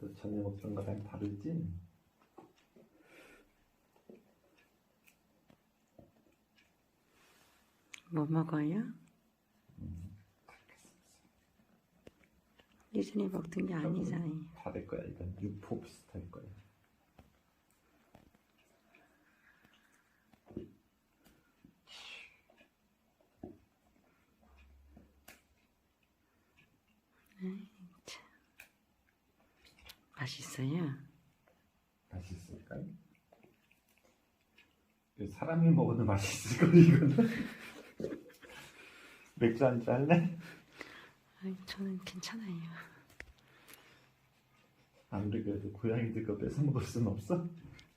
또 전에 먹던 거랑 다르지? 뭐 먹어요? 예전에 먹던 게 아니잖아요. 다를 거야. 이건 유포 비슷할 거야. 맛있어요. 맛있을까요? 사람이 먹어도 맛있을 거 이거는. 맥주 한 잔 할래? 아이, 저는 괜찮아요. 아무리 그래도 고양이들 거 뺏어 먹을 순 없어.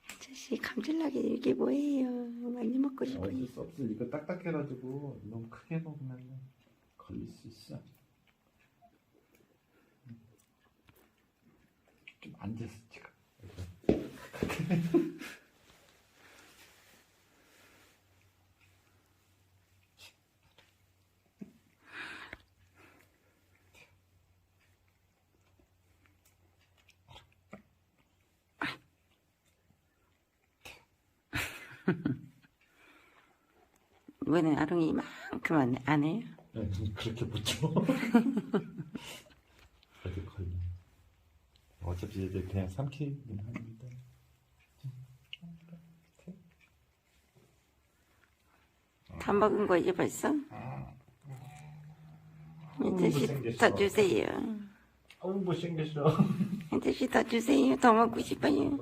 아저씨 감질나게 이게 뭐예요? 많이 먹고 어쩔 싶어요. 수 없어. 이거 딱딱해가지고 너무 크게 먹으면 걸릴 수 있어. 앉아서 찍어. 이번엔 아롱이 이만큼 안, 안 해요? 네, 그렇게 붙여. 그래도 걸려. 어차피 얘들 그냥 삼키긴 하는데. 다 먹은 거죠 벌써? 아저씨 못생겼어. 더 주세요. 어우 못생겼어. 아저씨 더 주세요. 더 먹고 싶어요.